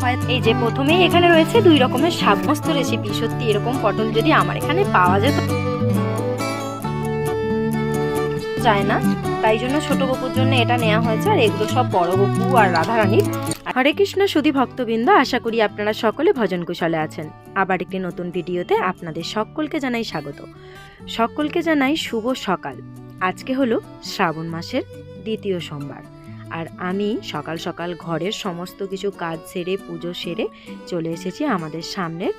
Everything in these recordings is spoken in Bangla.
ফয়েল এই যে প্রথমেই এখানে রয়েছে দুই রকমের সমস্ত রেসিপি সত্যি এরকম পটল যদি আমার এখানে পাওয়া যায় না। তাই জন্য ছোট জন্য এটা নেওয়া হয়েছে, আর সব বড় আর হরে কৃষ্ণ ভক্তবৃন্দ, আশা করি আপনারা সকলে ভজন কুশলে আছেন। আবার একটি নতুন ভিডিওতে আপনাদের সকলকে জানাই স্বাগত। সকলকে জানাই শুভ সকাল। আজকে হলো শ্রাবণ মাসের দ্বিতীয় সোমবার। আর আমি সকাল সকাল ঘরের সমস্ত কিছু কাজ সেরে, পুজো সেরে চলে এসেছি আমাদের সামনের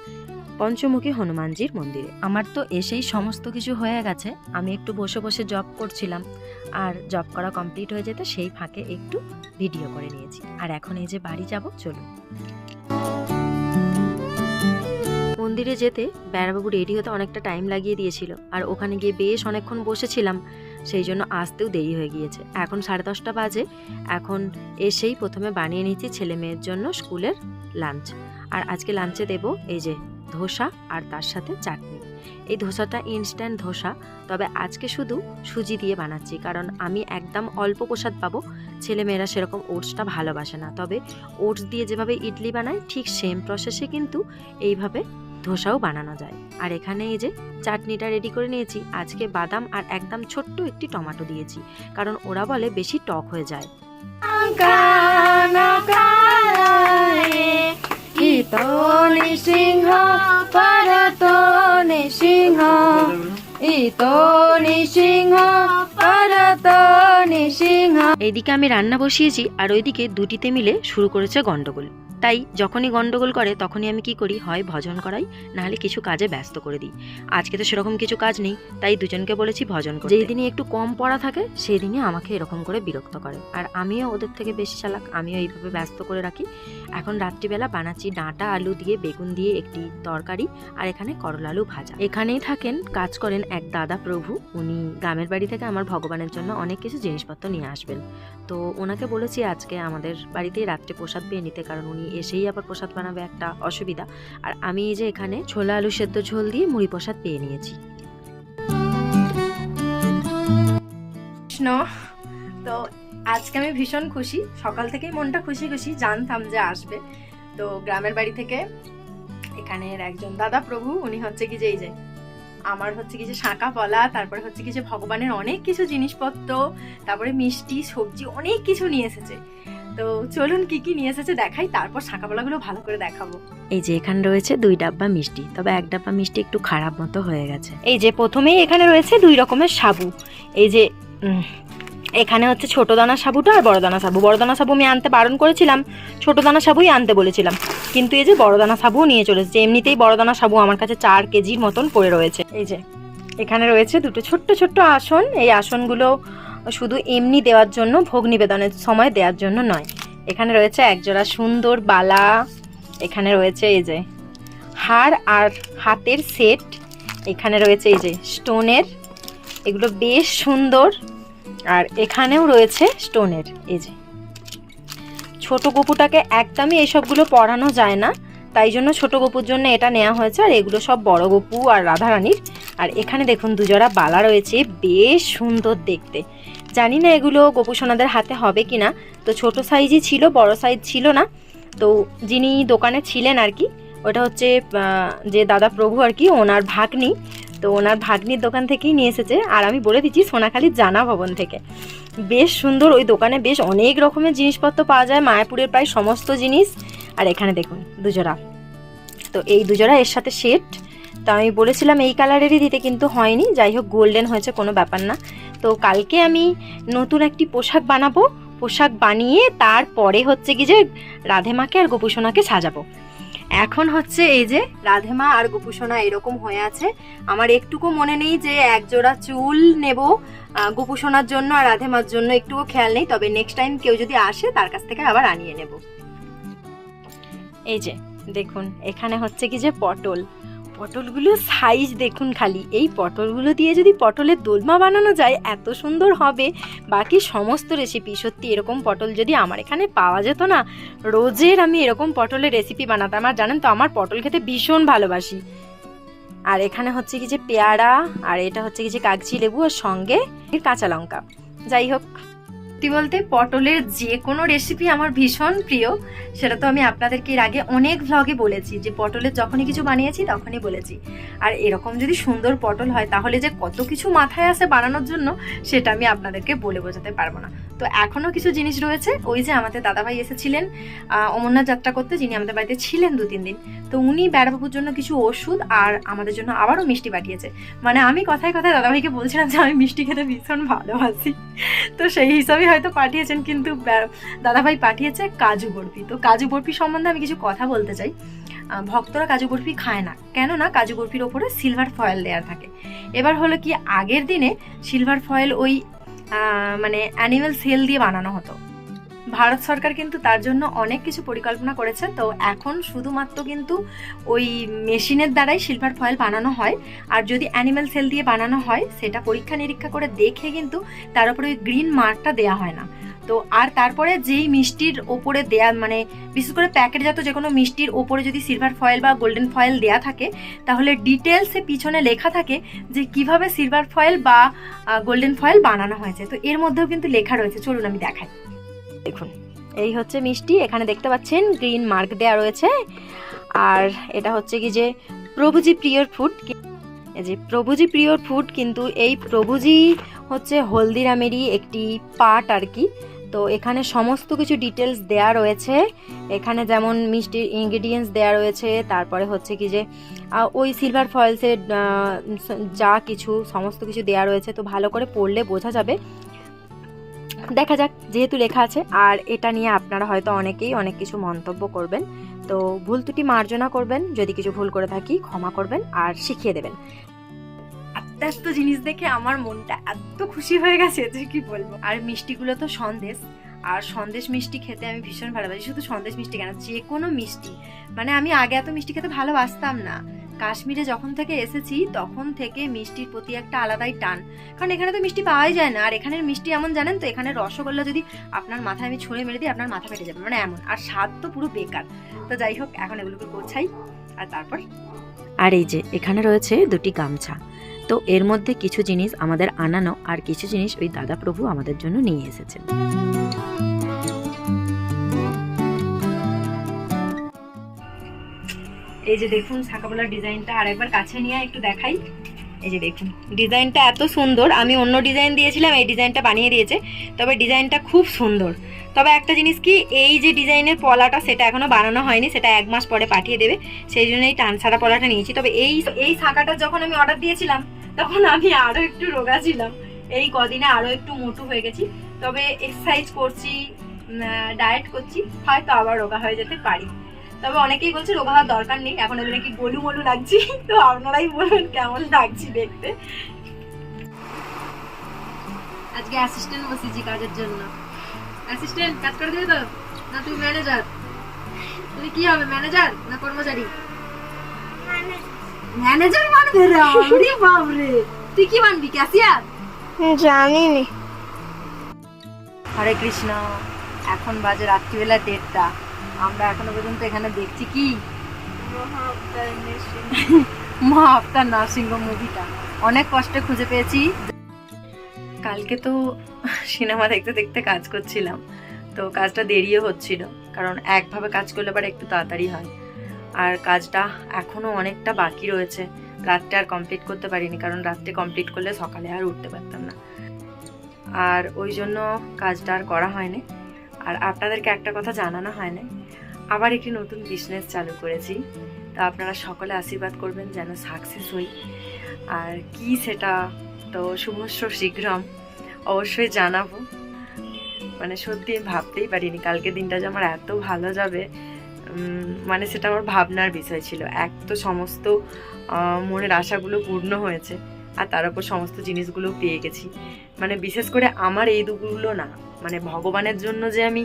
পঞ্চমুখী হনুমানজির মন্দিরে। আমার তো এসেই সমস্ত কিছু হয়ে গেছে। আমি একটু বসে বসে জব করছিলাম। আর জব করা কমপ্লিট হয়ে যেতে সেই ফাঁকে একটু ভিডিও করে নিয়েছি। আর এখন এই যে বাড়ি যাব, চলুন। মন্দিরে যেতে বেড়াবাবু রেডি হতে অনেকটা টাইম লাগিয়ে দিয়েছিল। আর ওখানে গিয়ে বেশ অনেকক্ষণ বসেছিলাম। সেই জন্য আসতেও দেরি হয়ে গিয়েছে। এখন সাড়ে দশটা বাজে। এখন এসেই প্রথমে বানিয়ে নিচ্ছি ছেলে মেয়ের জন্য স্কুলের লাঞ্চ। আর আজকে লাঞ্চে দেব এই যে ধোসা আর তার সাথে চাটনি। এই ধোসাটা ইনস্ট্যান্ট ধোসা, তবে আজকে শুধু সুজি দিয়ে বানাচ্ছি, কারণ আমি একদম অল্প প্রসাদ পাবো। ছেলেমেয়েরা সেরকম ওটসটা ভালোবাসে না, তবে ওটস দিয়ে যেভাবে ইডলি বানায়, ঠিক সেম প্রসেসে কিন্তু এইভাবে ধোসাও বানানো যায়। আর এখানে এই যে চাটনিটা রেডি করে নিয়েছি, আজকে বাদাম আর একদম ছোট্ট একটি টমেটো দিয়েছি, কারণ ওরা বলে বেশি টক হয়ে যায়। ইতো নিসিংহ পরতো এইদিকে আমি রান্না বসিয়েছি আর ওইদিকে দুটিতে মিলে শুরু করেছে গন্ডগোল। তাই যখনই গন্ডগোল করে তখনই আমি কি করি? হয় ভজন করাই নাহলে কিছু কাজে ব্যস্ত করে দিই। আজকে তো সেরকম কিছু কাজ নেই তাই দুজনকে বলেছি ভজন করতে। যেই দিনই একটু কম পড়া থাকে সেই দিনই আমাকে এরকম করে বিরক্ত করে। আর আমিও ওদের থেকে বেশি চালাক আমিও এইভাবে ব্যস্ত করে রাখি। এখন রাত্রিবেলা বানাচ্ছি ডাঁটা আলু দিয়ে বেগুন দিয়ে একটি তরকারি আর এখানে করলা আলু ভাজা। এখানেই থাকেন কাজ করেন এক দাদা প্রভু। উনি গ্রামের বাড়ি থেকে আমার ভগবানের জন্য অনেক কিছু জিনিসপত্র নিয়ে আসবেন। তো ওনাকে বলেছি আজকে আমাদের বাড়িতেই রাত্রে প্রসাদ পেয়ে নিতে, কারণ উনি এসেই আবার প্রসাদ বানাবে একটা অসুবিধা। আর আমি এই যে এখানে ছোলা, আলু সেদ্ধ ঝোল দিয়ে মুড়ি প্রসাদ পেয়ে নিয়েছি। তো আজকে আমি ভীষণ খুশি। সকাল থেকেই মনটা খুশি খুশি, জানতাম যে আসবে। তো গ্রামের বাড়ি থেকে এখানের একজন দাদা প্রভু, উনি হচ্ছে কি যে এই যে আমার হচ্ছে কি যে শাঁকা পলা তারপরে হচ্ছে কি যে ভগবানের অনেক কিছু জিনিসপত্র তারপরে মিষ্টি সবজি অনেক কিছু নিয়ে এসেছে। তো চলুন কি কি নিয়ে এসেছে দেখাই তারপর শাঁকা পলাগুলো ভালো করে দেখাবো। এই যে এখানে রয়েছে দুই ডাব্বা মিষ্টি তবে এক ডাব্বা মিষ্টি একটু খারাপ মতো হয়ে গেছে। এই যে প্রথমেই এখানে রয়েছে দুই রকমের সাবু। এই যে এখানে হচ্ছে ছোট দানা সাবুটা আর বড় দানা সাবু। বড় দানা সাবু আমি আনতে বারণ করেছিলাম ছোট দানা সাবুই আনতে বলেছিলাম। কিন্তু এই যে বড় দানা সাবুও নিয়ে চলে এসেছে। এমনিতেই বড়দানা সাবু আমার কাছে চার কেজির মতন পড়ে রয়েছে। এই যে, এখানে রয়েছে দুটো ছোট্ট ছোট্ট আসন। এই আসনগুলো শুধু এমনি দেওয়ার জন্য, ভোগ নিবেদনের সময় দেওয়ার জন্য নয়। এখানে রয়েছে একজোড়া সুন্দর বালা। এখানে রয়েছে এই যে হার আর হাতের সেট। এখানে রয়েছে এই যে স্টোনের। এগুলো বেশ সুন্দর। আর এখানেও রয়েছে স্টোনের। এই যে ছোট গপুটাকে একদমই এইসবগুলো পরানো যায় না। তাই জন্য ছোট গপুর জন্য এটা নেওয়া হয়েছে। আর এগুলো সব বড় গপু আর রাধারানীর। আর এখানে দেখুন দুজোড়া বালা রয়েছে। বেশ সুন্দর দেখতে। জানি না এগুলো গপু সোনাদের হাতে হবে কি না তো ছোট সাইজই ছিল, বড় সাইজ ছিল না। তো যিনি দোকানে ছিলেন আর কি, ওটা হচ্ছে যে দাদা প্রভু আর কি, ওনার ভাগ্নি। তো ওনার ভাগ্নির দোকান থেকেই নিয়ে এসেছে। আর আমি বলে দিচ্ছি সোনাখালির জানা ভবন থেকে। বেশ সুন্দর, ওই দোকানে বেশ অনেক রকমের জিনিসপত্র পাওয়া যায়, মায়াপুরের প্রায় সমস্ত জিনিস। আর এখানে দেখুন, দুজোড়া। তো এই দুজোড়া এর সাথে সেট তো আমি বলেছিলাম এই কালারেরই দিতে কিন্তু হয়নি, যাই হোক গোল্ডেন হয়েছে, কোনো ব্যাপার না। তো কালকে আমি নতুন একটি পোশাক বানাবো। পোশাক বানিয়ে তারপরে হচ্ছে কি যে রাধেমাকে আর গোপুসোনাকে সাজাবো। এখন হচ্ছে এই যে রাধেমা আর গোপুসোনা এরকম হয়ে আছে। আমার একটুকু মনে নেই যে একজোড়া চুল নেব গোপুসোনার জন্য আর রাধেমার জন্য একটুকু খেয়াল নেই। তবে নেক্সট টাইম কেউ যদি আসে, তার কাছ থেকে আবার আনিয়ে নেব। এই যে, দেখুন, এখানে হচ্ছে কি যে পটল। পটলগুলো সাইজ দেখুন খালি। এই পটলগুলো দিয়ে যদি পটলের দোলমা বানানো যায়, এত সুন্দর হবে। বাকি সমস্ত রেসিপি সত্যি এরকম পটল যদি আমার এখানে পাওয়া যেত না, রোজের আমি এরকম পটলের রেসিপি বানাতাম। আর জানেন তো, আমার পটল খেতে ভীষণ ভালোবাসি। আর এখানে হচ্ছে কি যে পেয়ারা, আর এটা হচ্ছে কি যে কাগজি লেবু, আর সঙ্গে কাঁচা লঙ্কা। যাই হোক। সত্যি বলতে পটলের যে কোনো রেসিপি আমার ভীষণ প্রিয়। সেটা তো আমি আপনাদেরকে এর আগে অনেক ভ্লগে বলেছি যে পটলের যখনই কিছু বানিয়েছি তখনই বলেছি। আর এরকম যদি সুন্দর পটল হয় তাহলে যে কত কিছু মাথায় আসে বানানোর জন্য সেটা আমি আপনাদেরকে বলে বোঝাতে পারব না। তো এখনও কিছু জিনিস রয়েছে, ওই যে আমাদের দাদাভাই এসেছিলেন অমরনাথ যাত্রা করতে, যিনি আমাদের বাড়িতে ছিলেন দু তিন দিন। তো উনি বেড়াবাবুর জন্য কিছু ওষুধ আর আমাদের জন্য আবারও মিষ্টি পাঠিয়েছে। মানে আমি কথায় কথায় দাদাভাইকে বলছিলাম যে আমি মিষ্টি খেতে ভীষণ ভালোবাসি। তো সেই হিসাবেই হয়তো পাঠিয়েছেন, কিন্তু দাদাভাই পাঠিয়েছে কাজু বরফি। তো কাজু বরফি সম্বন্ধে আমি কিছু কথা বলতে চাই। ভক্তরা কাজু বরফি খায় না। কেননা কাজু বরফির ওপরে সিলভার ফয়েল দেওয়া থাকে। এবার হলো কি, আগের দিনে সিলভার ফয়েল ওই মানে অ্যানিমেল সেল দিয়ে বানানো হতো। ভারত সরকার কিন্তু তার জন্য অনেক কিছু পরিকল্পনা করেছে। তো এখন শুধুমাত্র কিন্তু ওই মেশিনের দ্বারাই সিলভার ফয়েল বানানো হয়। আর যদি অ্যানিমেল সেল দিয়ে বানানো হয়, সেটা পরীক্ষা নিরীক্ষা করে দেখে কিন্তু তার উপরে ওই গ্রিন মার্কটা দেওয়া হয় না। তো আর তারপরে যেই মিষ্টির ওপরে দেয়া মানে বিশেষ করে প্যাকেটজাত যে কোনো মিষ্টির ওপরে যদি সিলভার ফয়েল বা গোল্ডেন ফয়েল দেয়া থাকে, তাহলে ডিটেলসে পিছনে লেখা থাকে যে কীভাবে সিলভার ফয়েল বা গোল্ডেন ফয়েল বানানো হয়েছে। তো এর মধ্যেও কিন্তু লেখা রয়েছে। চলুন আমি দেখাই। দেখুন। এই হচ্ছে মিষ্টি, এখানে দেখতে পাচ্ছেন গ্রিন মার্ক দেওয়া রয়েছে। আর এটা হচ্ছে কি যে প্রভুজি প্রিয়র ফুড যে প্রভুজি প্রিয়র ফুড কিন্তু এই প্রভুজি হচ্ছে হলদিরামেরই একটি পার্ট আর কি। তো এখানে সমস্ত কিছু ডিটেলস দেয়া রয়েছে। এখানে যেমন মিষ্টির ইনগ্রেডিয়েন্টস দেয়া রয়েছে, তারপরে হচ্ছে কি যে ওই সিলভার ফয়েলসের যা কিছু, সমস্ত কিছু দেয়া রয়েছে। তো ভালো করে পড়লে বোঝা যাবে দেখা যাক, যেহেতু লেখা আছে, আর এটা নিয়ে আপনারা হয়তো অনেকেই অনেক কিছু মন্তব্য করবেন। তো ভুল ত্রুটি মার্জনা করবেন, যদি কিছু ভুল করে থাকি ক্ষমা করবেন আর শিখিয়ে দেবেন। আস্তে জিনিস দেখে আমার মনটা এত খুশি হয়ে গেছে যে কি বলব। আর মিষ্টিগুলো তো সন্দেশ, আর সন্দেশ মিষ্টি খেতে আমি ভীষণ ভালোবাসি। শুধু সন্দেশ মিষ্টি কেন, যে কোনো মিষ্টি। মানে আমি আগে এত মিষ্টি খেতে ভালোবাসতাম না। কাশ্মীরে যখন থেকে এসেছি, তখন থেকে মিষ্টির প্রতি একটা আলাদাই টান। কারণ এখানে তো মিষ্টি পাওয়াই যায় না। আর এখানের মিষ্টি এমন জানেন তো এখানে রসগোল্লা যদি আপনার মাথায় আমি ছুঁড়ে মেরে দিই, আপনার মাথা ফেটে যাবে। মানে এমন। আর স্বাদ তো পুরো বেকার। তো যাই হোক, এখন এগুলোকে গোছাই, আর তারপর? আর এই যে, এখানে রয়েছে দুটি গামছা। তো এর মধ্যে কিছু জিনিস আমাদের আনানো, আর কিছু জিনিস ওই দাদা প্রভু আমাদের জন্য নিয়ে এসেছেন। এই যে দেখুন সাকাবোলার ডিজাইনটা আর একবার কাছে নিয়ে একটু দেখাই। এই যে দেখুন, ডিজাইনটা এত সুন্দর। আমি অন্য ডিজাইন দিয়েছিলাম, এই ডিজাইনটা বানিয়ে দিয়েছে। তবে ডিজাইনটা খুব সুন্দর। তবে একটা জিনিস কি, এই যে ডিজাইনের পলাটা সেটা এখনও বানানো হয়নি, সেটা এক মাস পরে পাঠিয়ে দেবে। সেই জন্য এই টানছাড়া পলাটা নিয়েছি। তবে এই এই শাখাটা যখন আমি অর্ডার দিয়েছিলাম, তখন আমি আরও একটু রোগা ছিলাম। এই কদিনে আরও একটু মোটু হয়ে গেছি। তবে এক্সারসাইজ করছি ডায়েট করছি, হয়তো আবার রোগা হয়ে যেতে পারি। তবে অনেকেই বলছে রোগা হওয়ার দরকার নেই এখন এগুলো নাকি গলু মলু লাগছি তো আপনারাই বলবেন কেমন লাগছি দেখতে। আজকে অ্যাসিস্ট্যান্ট বসেছি কাজের জন্য। অ্যাসিস্ট্যান্ট কাজ করে দেবে তো? না তুমি ম্যানেজার তুমি কি হবে ম্যানেজার না কর্মচারী? ম্যানেজার বানবে রে আরে বাবরে তুই কি মানবি ক্যাশিয়ার জানি নি হরে কৃষ্ণ এখন বাজে রাত্রিবেলা দেড়টা। আমরা এখনও পর্যন্ত এখানে দেখছি কি? মা আফতার নার্সিংহোম মুভিটা। অনেক কষ্টে খুঁজে পেয়েছি। কালকে তো সিনেমা দেখতে দেখতে কাজ করছিলাম। তো কাজটা দেরিও হচ্ছিল কারণ একভাবে কাজ করলে আবার একটু তাড়াতাড়ি হয়। আর কাজটা এখনও অনেকটা বাকি রয়েছে। রাত্রে আর কমপ্লিট করতে পারিনি কারণ রাত্রে কমপ্লিট করলে সকালে আর উঠতে পারতাম না। আর ওই জন্য কাজটা আর করা হয়নি। আর আপনাদেরকে একটা কথা জানানো হয়নি আবার একটি নতুন বিজনেস চালু করেছি। তো আপনারা সকলে আশীর্বাদ করবেন যেন সাকসেস হই। আর কি সেটা তো শুভস্য শীঘ্রম অবশ্যই জানাব। মানে সত্যি ভাবতেই পারিনি, কালকে দিনটা যে আমার এত ভালো যাবে। মানে সেটা আমার ভাবনার বিষয় ছিল। এক তো সমস্ত মনের আশাগুলো পূর্ণ হয়েছে। আর তার উপর সমস্ত জিনিসগুলো পেয়ে গেছি। মানে বিশেষ করে আমার এই দুগুলো না মানে ভগবানের জন্য যে আমি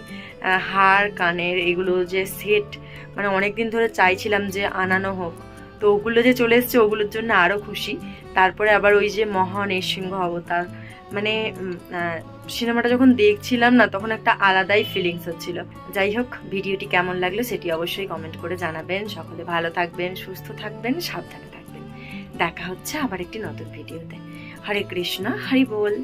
হার, কানের এগুলো যে সেট মানে অনেক দিন ধরে চাইছিলাম যে আনানো হোক। তো ওগুলো যে চলে এসছে, ওগুলোর জন্য আরও খুশি। তারপরে আবার ওই যে মহা নৃসিংহ অবতার মানে সিনেমাটা যখন দেখছিলাম না, তখন একটা আলাদাই ফিলিংস হচ্ছিল। যাই হোক, ভিডিওটি কেমন লাগল সেটি অবশ্যই কমেন্ট করে জানাবেন। সকলে ভালো থাকবেন, সুস্থ থাকবেন, সাবধানে দেখা হচ্ছে আবার একটি নতুন ভিডিওতে। হরে কৃষ্ণ হরি বল।